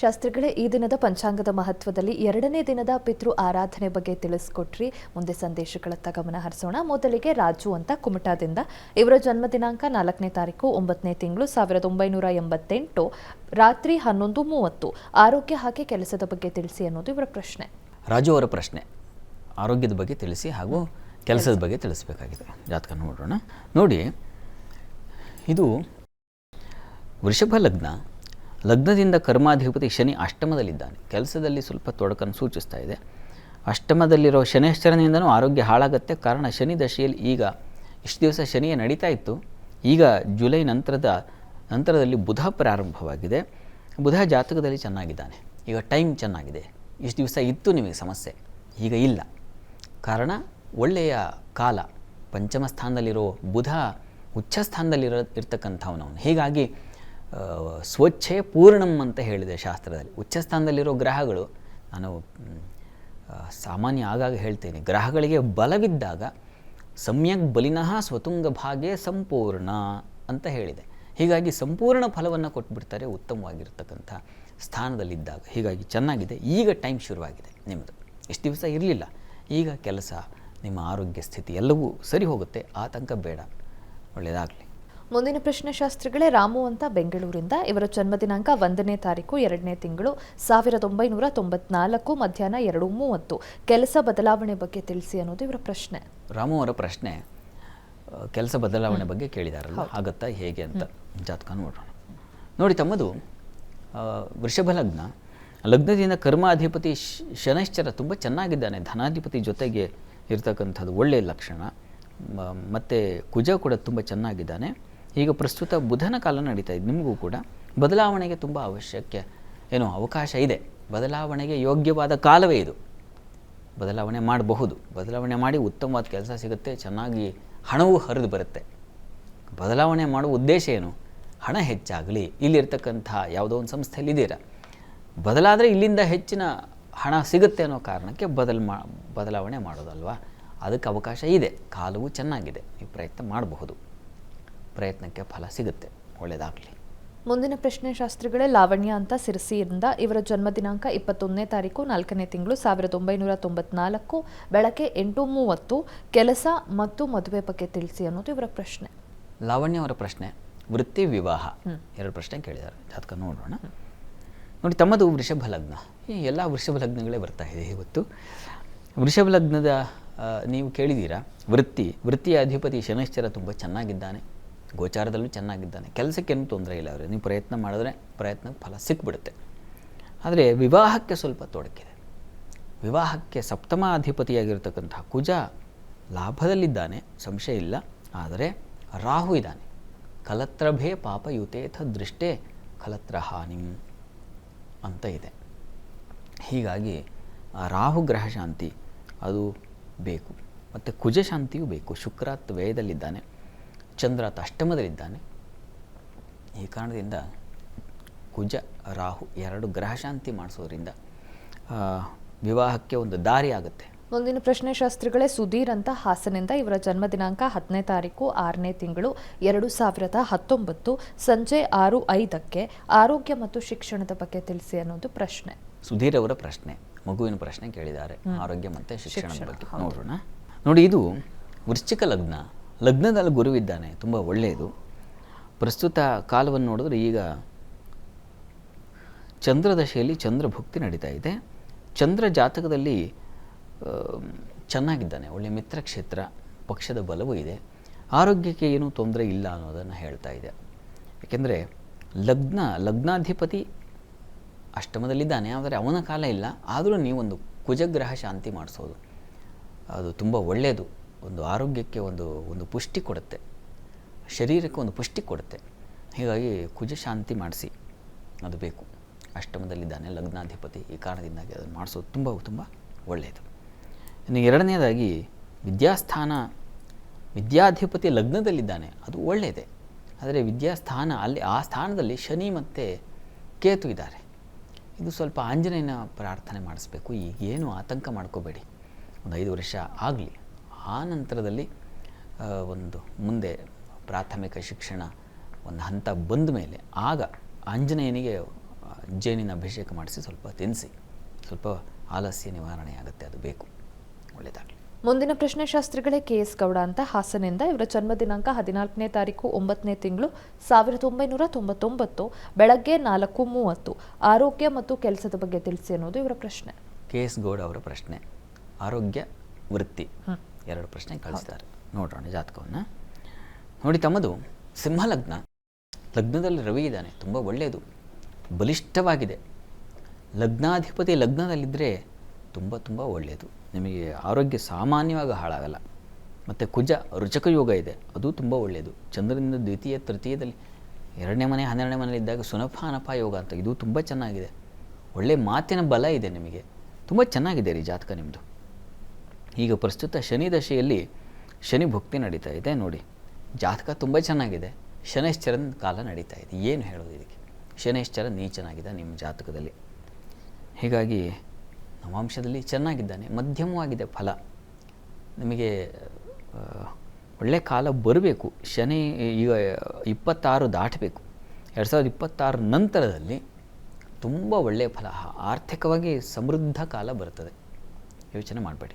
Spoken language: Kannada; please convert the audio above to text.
ಶಾಸ್ತ್ರಿಗಳೇ ಈ ದಿನದ ಪಂಚಾಂಗದ ಮಹತ್ವದಲ್ಲಿ ಎರಡನೇ ದಿನದ ಪಿತೃ ಆರಾಧನೆ ಬಗ್ಗೆ ತಿಳಿಸ್ಕೊಟ್ರಿ. ಮುಂದೆ ಸಂದೇಶಗಳತ್ತ ಗಮನ ಹರಿಸೋಣ. ಮೊದಲಿಗೆ ರಾಜು ಅಂತ ಕುಮಟಾದಿಂದ. ಇವರ ಜನ್ಮ ದಿನಾಂಕ ನಾಲ್ಕನೇ ತಾರೀಕು, ಒಂಬತ್ತನೇ ತಿಂಗಳು ಸಾವಿರದ ಒಂಬೈನೂರ ಎಂಬತ್ತೆಂಟು. ರಾತ್ರಿ ಹನ್ನೊಂದು ಮೂವತ್ತು. ಆರೋಗ್ಯ ಹಾಗೆ ಕೆಲಸದ ಬಗ್ಗೆ ತಿಳಿಸಿ ಅನ್ನೋದು ಇವರ ಪ್ರಶ್ನೆ. ರಾಜು ಅವರ ಪ್ರಶ್ನೆ. ಆರೋಗ್ಯದ ಬಗ್ಗೆ ತಿಳಿಸಿ ಹಾಗೂ ಕೆಲಸದ ಬಗ್ಗೆ ತಿಳಿಸಬೇಕಾಗಿದೆ. ಜಾತಕ ನೋಡೋಣ. ನೋಡಿ, ಇದು ವೃಷಭ ಲಗ್ನ. ಲಗ್ನದಿಂದ ಕರ್ಮಾಧಿಪತಿ ಶನಿ ಅಷ್ಟಮದಲ್ಲಿದ್ದಾನೆ. ಕೆಲಸದಲ್ಲಿ ಸ್ವಲ್ಪ ತೊಡಕನ್ನು ಸೂಚಿಸ್ತಾ ಇದೆ. ಅಷ್ಟಮದಲ್ಲಿರೋ ಶನೇಶ್ವರನಿಂದನೂ ಆರೋಗ್ಯ ಹಾಳಾಗುತ್ತೆ. ಕಾರಣ ಶನಿ ದಶೆಯಲ್ಲಿ ಈಗ ಇಷ್ಟು ದಿವಸ ಶನಿಯೇ ನಡೀತಾ ಇತ್ತು. ಈಗ ಜುಲೈ ನಂತರದ ನಂತರದಲ್ಲಿ ಬುಧ ಪ್ರಾರಂಭವಾಗಿದೆ. ಬುಧ ಜಾತಕದಲ್ಲಿ ಚೆನ್ನಾಗಿದ್ದಾನೆ. ಈಗ ಟೈಮ್ ಚೆನ್ನಾಗಿದೆ. ಇಷ್ಟು ದಿವಸ ಇತ್ತು ನಿಮಗೆ ಸಮಸ್ಯೆ. ಈಗ ಇಲ್ಲ. ಕಾರಣ ಒಳ್ಳೆಯ ಕಾಲ. ಪಂಚಮ ಸ್ಥಾನದಲ್ಲಿರೋ ಬುಧ ಉಚ್ಚ ಸ್ಥಾನದಲ್ಲಿರೋ ಇರತಕ್ಕಂಥವನವನು. ಅವನು ಹೀಗಾಗಿ ಸ್ವಚ್ಛೆ ಪೂರ್ಣಂ ಅಂತ ಹೇಳಿದೆ ಶಾಸ್ತ್ರದಲ್ಲಿ. ಉಚ್ಚ ಸ್ಥಾನದಲ್ಲಿರೋ ಗ್ರಹಗಳು, ನಾನು ಸಾಮಾನ್ಯ ಆಗಾಗ ಹೇಳ್ತೇನೆ. ಗ್ರಹಗಳಿಗೆ ಬಲವಿದ್ದಾಗ ಸಮ್ಯಕ್ ಬಲಿನಃ ಸ್ವತುಂಗ ಭಾಗ್ಯ ಸಂಪೂರ್ಣ ಅಂತ ಹೇಳಿದೆ. ಹೀಗಾಗಿ ಸಂಪೂರ್ಣ ಫಲವನ್ನು ಕೊಟ್ಬಿಡ್ತಾರೆ ಉತ್ತಮವಾಗಿರ್ತಕ್ಕಂಥ ಸ್ಥಾನದಲ್ಲಿದ್ದಾಗ. ಹೀಗಾಗಿ ಚೆನ್ನಾಗಿದೆ. ಈಗ ಟೈಮ್ ಶುರುವಾಗಿದೆ ನಿಮ್ಮದು ಇಷ್ಟು ದಿವಸ ಇರಲಿಲ್ಲ. ಈಗ ಕೆಲಸ, ನಿಮ್ಮ ಆರೋಗ್ಯ ಸ್ಥಿತಿ ಎಲ್ಲವೂ ಸರಿ ಹೋಗುತ್ತೆ. ಆತಂಕ ಬೇಡ. ಒಳ್ಳೆಯದಾಗಲಿ ಮುಂದಿನ ಪ್ರಶ್ನೆ ಶಾಸ್ತ್ರಿಗಳೇ ರಾಮು ಅಂತ ಬೆಂಗಳೂರಿಂದ. ಇವರ ಜನ್ಮ ದಿನಾಂಕ ಒಂದನೇ ತಾರೀಕು ಎರಡನೇ ತಿಂಗಳು ಸಾವಿರದ ಒಂಬೈನೂರ ತೊಂಬತ್ನಾಲ್ಕು ಮಧ್ಯಾಹ್ನ ಎರಡು ಮೂವತ್ತು. ಕೆಲಸ ಬದಲಾವಣೆ ಬಗ್ಗೆ ತಿಳಿಸಿ ಅನ್ನೋದು ಇವರ ಪ್ರಶ್ನೆ. ರಾಮು ಅವರ ಪ್ರಶ್ನೆ ಕೆಲಸ ಬದಲಾವಣೆ ಬಗ್ಗೆ ಕೇಳಿದಾರಲ್ಲ ಆಗತ್ತಾ ಹೇಗೆ ಅಂತ ಜಾತಕ ನೋಡೋಣ. ನೋಡಿ ತಮ್ಮದು ವೃಷಭ ಲಗ್ನ. ಲಗ್ನದಿಂದ ಕರ್ಮಾಧಿಪತಿ ಶನೈಶ್ಚರ ತುಂಬ ಚೆನ್ನಾಗಿದ್ದಾನೆ. ಧನಾಧಿಪತಿ ಜೊತೆಗೆ ಇರ್ತಕ್ಕಂಥದ್ದು ಒಳ್ಳೆಯ ಲಕ್ಷಣ. ಮತ್ತು ಕುಜ ಕೂಡ ತುಂಬ ಚೆನ್ನಾಗಿದ್ದಾನೆ. ಈಗ ಪ್ರಸ್ತುತ ಬುಧನ ಕಾಲ ನಡೀತಾ ಇದೆ. ನಿಮಗೂ ಕೂಡ ಬದಲಾವಣೆಗೆ ತುಂಬ ಅವಶ್ಯಕ ಏನೋ ಅವಕಾಶ ಇದೆ. ಬದಲಾವಣೆಗೆ ಯೋಗ್ಯವಾದ ಕಾಲವೇ ಇದು. ಬದಲಾವಣೆ ಮಾಡಬಹುದು. ಬದಲಾವಣೆ ಮಾಡಿ ಉತ್ತಮವಾದ ಕೆಲಸ ಸಿಗುತ್ತೆ. ಚೆನ್ನಾಗಿ ಹಣವೂ ಹರಿದು ಬರುತ್ತೆ. ಬದಲಾವಣೆ ಮಾಡುವ ಉದ್ದೇಶ ಏನು? ಹಣ ಹೆಚ್ಚಾಗಲಿ. ಇಲ್ಲಿರ್ತಕ್ಕಂಥ ಯಾವುದೋ ಒಂದು ಸಂಸ್ಥೆಯಲ್ಲಿ ಇದ್ದೀರಾ? ಬದಲಾದರೆ ಇಲ್ಲಿಂದ ಹೆಚ್ಚಿನ ಹಣ ಸಿಗುತ್ತೆ ಅನ್ನೋ ಕಾರಣಕ್ಕೆ ಬದಲು ಮಾ, ಬದಲಾವಣೆ ಮಾಡೋದಲ್ವಾ? ಅದಕ್ಕೆ ಅವಕಾಶ ಇದೆ. ಕಾಲವು ಚೆನ್ನಾಗಿದೆ. ನೀವು ಪ್ರಯತ್ನ ಮಾಡಬಹುದು. ಪ್ರಯತ್ನಕ್ಕೆ ಫಲ ಸಿಗುತ್ತೆ ಒಳ್ಳೆಯದಾಗಲಿ ಮುಂದಿನ ಪ್ರಶ್ನೆ ಶಾಸ್ತ್ರಿಗಳೇ ಲಾವಣ್ಯ ಅಂತ ಸಿರಸಿಯಿಂದ ಇವರ ಜನ್ಮ ದಿನಾಂಕ ಇಪ್ಪತ್ತೊಂದನೇ ತಾರೀಕು ನಾಲ್ಕನೇ ತಿಂಗಳು ಸಾವಿರದ ಒಂಬೈನೂರ ತೊಂಬತ್ನಾಲ್ಕು ಬೆಳಗ್ಗೆ ಎಂಟು ಮೂವತ್ತು ಕೆಲಸ ಮತ್ತು ಮದುವೆ ಬಗ್ಗೆ ತಿಳಿಸಿ ಅನ್ನೋದು ಇವರ ಪ್ರಶ್ನೆ. ಲಾವಣ್ಯ ಅವರ ಪ್ರಶ್ನೆ ವೃತ್ತಿ ವಿವಾಹ. ಎರಡು ಪ್ರಶ್ನೆ ಕೇಳಿದ್ದಾರೆ ಜಾತಕ ನೋಡೋಣ. ನೋಡಿ ತಮ್ಮದು ವೃಷಭ ಲಗ್ನ. ಈ ಎಲ್ಲ ವೃಷಭ ಲಗ್ನಗಳೇ ಬರ್ತಾ ಇದೆ ಇವತ್ತು ವೃಷಭ ಲಗ್ನದ ನೀವು ಕೇಳಿದ್ದೀರಾ? ವೃತ್ತಿ ವೃತ್ತಿಯ ಅಧಿಪತಿ ಶನೈಶ್ಚರ ತುಂಬ ಚೆನ್ನಾಗಿದ್ದಾನೆ. ಗೋಚಾರದಲ್ಲೂ ಚೆನ್ನಾಗಿದ್ದಾನೆ. ಕೆಲಸಕ್ಕೇನು ತೊಂದರೆ ಇಲ್ಲ ಅವರಿಗೆ ನೀವು ಪ್ರಯತ್ನ ಮಾಡಿದ್ರೆ ಪ್ರಯತ್ನಕ್ಕೆ ಫಲ ಸಿಕ್ಬಿಡುತ್ತೆ. ಆದರೆ ವಿವಾಹಕ್ಕೆ ಸ್ವಲ್ಪ ತೊಡಕಿದೆ. ವಿವಾಹಕ್ಕೆ ಸಪ್ತಮಾಧಿಪತಿಯಾಗಿರ್ತಕ್ಕಂಥ ಕುಜ ಲಾಭದಲ್ಲಿದ್ದಾನೆ, ಸಂಶಯ ಇಲ್ಲ. ಆದರೆ ರಾಹು ಇದ್ದಾನೆ. ಕಲತ್ರಭೇ ಪಾಪಯುತೇಥ ದೃಷ್ಟೇ ಕಲತ್ರ ಹಾನಿ ಅಂತ ಇದೆ. ಹೀಗಾಗಿ ರಾಹು ಗ್ರಹ ಶಾಂತಿ ಅದು ಬೇಕು. ಮತ್ತು ಕುಜ ಶಾಂತಿಯೂ ಬೇಕು. ಶುಕ್ರಾತ್ ಚಂದ್ರಾತ್ ಅಷ್ಟಮದಲ್ಲಿದ್ದಾನೆ. ಈ ಕಾರಣದಿಂದ ಕುಜ ರಾಹು ಎರಡು ಗ್ರಹ ಶಾಂತಿ ಮಾಡಿಸೋದ್ರಿಂದ ವಿವಾಹಕ್ಕೆ ಒಂದು ದಾರಿ ಆಗುತ್ತೆ. ಮುಂದಿನ ಪ್ರಶ್ನೆ ಶಾಸ್ತ್ರಿಗಳೇ ಸುಧೀರ್ ಅಂತ ಹಾಸನಿಂದ ಇವರ ಜನ್ಮ ದಿನಾಂಕ ಹತ್ತನೇ ತಾರೀಕು ಆರನೇ ತಿಂಗಳು ಎರಡು ಸಾವಿರದ ಹತ್ತೊಂಬತ್ತು ಸಂಜೆ ಆರು ಐದಕ್ಕೆ ಆರೋಗ್ಯ ಮತ್ತು ಶಿಕ್ಷಣದ ಬಗ್ಗೆ ತಿಳಿಸಿ ಅನ್ನೋದು ಪ್ರಶ್ನೆ. ಸುಧೀರ್ ಅವರ ಪ್ರಶ್ನೆ ಮಗುವಿನ ಪ್ರಶ್ನೆ ಕೇಳಿದ್ದಾರೆ ಆರೋಗ್ಯ ಮತ್ತು ಶಿಕ್ಷಣದ ಬಗ್ಗೆ. ನೋಡೋಣ. ನೋಡಿ ಇದು ವೃಶ್ಚಿಕ ಲಗ್ನ. ಲಗ್ನದಲ್ಲಿ ಗುರುವಿದ್ದಾನೆ, ತುಂಬ ಒಳ್ಳೆಯದು. ಪ್ರಸ್ತುತ ಕಾಲವನ್ನು ನೋಡಿದ್ರೆ ಈಗ ಚಂದ್ರದಶೆಯಲ್ಲಿ ಚಂದ್ರಭುಕ್ತಿ ನಡೀತಾ ಇದೆ. ಚಂದ್ರ ಜಾತಕದಲ್ಲಿ ಚೆನ್ನಾಗಿದ್ದಾನೆ ಒಳ್ಳೆಯ ಮಿತ್ರಕ್ಷೇತ್ರ ಪಕ್ಷದ ಬಲವೂ ಇದೆ. ಆರೋಗ್ಯಕ್ಕೆ ಏನೂ ತೊಂದರೆ ಇಲ್ಲ ಅನ್ನೋದನ್ನು ಹೇಳ್ತಾ ಇದೆ. ಏಕೆಂದರೆ ಲಗ್ನ, ಲಗ್ನಾಧಿಪತಿ ಅಷ್ಟಮದಲ್ಲಿದ್ದಾನೆ, ಆದರೆ ಅವನ ಕಾಲ ಇಲ್ಲ. ಆದರೂ ನೀವೊಂದು ಕುಜಗ್ರಹ ಶಾಂತಿ ಮಾಡಿಸೋದು. ಅದು ತುಂಬ ಒಳ್ಳೆಯದು. ಒಂದು ಆರೋಗ್ಯಕ್ಕೆ ಒಂದು ಒಂದು ಪುಷ್ಟಿ ಕೊಡುತ್ತೆ. ಶರೀರಕ್ಕೆ ಒಂದು ಪುಷ್ಟಿ ಕೊಡುತ್ತೆ. ಹೀಗಾಗಿ ಕುಜ ಶಾಂತಿ ಮಾಡಿಸಿ. ಅದು ಬೇಕು. ಅಷ್ಟಮದಲ್ಲಿದ್ದಾನೆ ಲಗ್ನಾಧಿಪತಿ. ಈ ಕಾರಣದಿಂದಾಗಿ ಅದನ್ನು ಮಾಡಿಸೋದು ತುಂಬ ತುಂಬ ಒಳ್ಳೆಯದು. ಇನ್ನು ಎರಡನೇದಾಗಿ ವಿದ್ಯಾಸ್ಥಾನ, ವಿದ್ಯಾಧಿಪತಿ ಲಗ್ನದಲ್ಲಿದ್ದಾನೆ. ಅದು ಒಳ್ಳೆಯದೇ. ಆದರೆ ವಿದ್ಯಾಸ್ಥಾನ, ಅಲ್ಲಿ ಆ ಸ್ಥಾನದಲ್ಲಿ ಶನಿ ಮತ್ತು ಕೇತು ಇದ್ದಾರೆ. ಇದು ಸ್ವಲ್ಪ ಆಂಜನೇಯನ ಪ್ರಾರ್ಥನೆ ಮಾಡಿಸ್ಬೇಕು. ಈಗೇನು ಆತಂಕ ಮಾಡ್ಕೋಬೇಡಿ. ಒಂದು ಐದು ವರ್ಷ ಆಗಲಿ. ಆ ನಂತರದಲ್ಲಿ ಒಂದು ಮುಂದೆ ಪ್ರಾಥಮಿಕ ಶಿಕ್ಷಣ ಒಂದು ಹಂತ ಬಂದ ಮೇಲೆ ಆಗ ಆಂಜನೇಯನಿಗೆ ಜೇನಿನ ಅಭಿಷೇಕ ಮಾಡಿಸಿ ಸ್ವಲ್ಪ ತಿನ್ನಿಸಿ. ಸ್ವಲ್ಪ ಆಲಸ್ಯ ನಿವಾರಣೆ ಆಗುತ್ತೆ ಅದು ಬೇಕು. ಒಳ್ಳೆಯದಾಗಲಿ ಮುಂದಿನ ಪ್ರಶ್ನೆ ಶಾಸ್ತ್ರಿಗಳೇ ಕೆ ಎಸ್ ಗೌಡ ಅಂತ ಹಾಸನಿಂದ ಇವರ ಜನ್ಮ ದಿನಾಂಕ ಹದಿನಾಲ್ಕನೇ ತಾರೀಕು ಒಂಬತ್ತನೇ ತಿಂಗಳು ಸಾವಿರದ ಒಂಬೈನೂರ ತೊಂಬತ್ತೊಂಬತ್ತು ಬೆಳಗ್ಗೆ ನಾಲ್ಕು ಮೂವತ್ತು. ಆರೋಗ್ಯ ಮತ್ತು ಕೆಲಸದ ಬಗ್ಗೆ ತಿಳಿಸಿ ಅನ್ನೋದು ಇವರ ಪ್ರಶ್ನೆ. ಕೆ ಎಸ್ ಗೌಡ ಅವರ ಪ್ರಶ್ನೆ. ಆರೋಗ್ಯ ವೃತ್ತಿ. ಎರಡು ಪ್ರಶ್ನೆ ಕಳಿಸ್ತಾರೆ. ನೋಡೋಣ ಜಾತಕವನ್ನು. ನೋಡಿ ತಮ್ಮದು ಸಿಂಹ ಲಗ್ನ ಲಗ್ನದಲ್ಲಿ ರವಿ ಇದ್ದಾನೆ ತುಂಬ ಒಳ್ಳೆಯದು ಬಲಿಷ್ಠವಾಗಿದೆ. ಲಗ್ನಾಧಿಪತಿ ಲಗ್ನದಲ್ಲಿದ್ದರೆ ತುಂಬ ತುಂಬ ಒಳ್ಳೆಯದು. ನಿಮಗೆ ಆರೋಗ್ಯ ಸಾಮಾನ್ಯವಾಗಿ ಹಾಳಾಗಲ್ಲ. ಮತ್ತು ಕುಜ ರುಚಕ ಯೋಗ ಇದೆ ಅದು ತುಂಬ ಒಳ್ಳೆಯದು. ಚಂದ್ರನಿಂದ ದ್ವಿತೀಯ ತೃತೀಯದಲ್ಲಿ ಎರಡನೇ ಮನೆ ಹನ್ನೆರಡನೇ ಮನೆಯಲ್ಲಿದ್ದಾಗ ಸುನಫಾನಪ ಯೋಗ ಅಂತ ಇದು ತುಂಬ ಚೆನ್ನಾಗಿದೆ. ಒಳ್ಳೆಯ ಮಾತಿನ ಬಲ ಇದೆ ನಿಮಗೆ. ತುಂಬ ಚೆನ್ನಾಗಿದೆ ರೀ ಜಾತಕ ನಿಮ್ಮದು ಈಗ ಪ್ರಸ್ತುತ ಶನಿ ದಶೆಯಲ್ಲಿ ಶನಿ ಭಕ್ತಿ ನಡೀತಾ ಇದೆ, ನೋಡಿ. ಜಾತಕ ತುಂಬ ಚೆನ್ನಾಗಿದೆ. ಶನೈಶ್ಚರನ ಕಾಲ ನಡೀತಾ ಇದೆ. ಏನು ಹೇಳೋದು ಇದಕ್ಕೆ? ಶನೈಶ್ಚರ ಚೆನ್ನಾಗಿದೆ ನಿಮ್ಮ ಜಾತಕದಲ್ಲಿ. ಹೀಗಾಗಿ ನವಾಂಶದಲ್ಲಿ ಚೆನ್ನಾಗಿದ್ದಾನೆ ಮಧ್ಯಮವಾಗಿದೆ ಫಲ. ನಿಮಗೆ ಒಳ್ಳೆ ಕಾಲ ಬರಬೇಕು. ಶನಿ ಈಗ ಇಪ್ಪತ್ತಾರು ದಾಟಬೇಕು. ಎರಡು ಸಾವಿರದ ಇಪ್ಪತ್ತಾರು ನಂತರದಲ್ಲಿ ತುಂಬ ಒಳ್ಳೆಯ ಫಲ, ಆರ್ಥಿಕವಾಗಿ ಸಮೃದ್ಧ ಕಾಲ ಬರ್ತದೆ. ಯೋಚನೆ ಮಾಡಬೇಡಿ.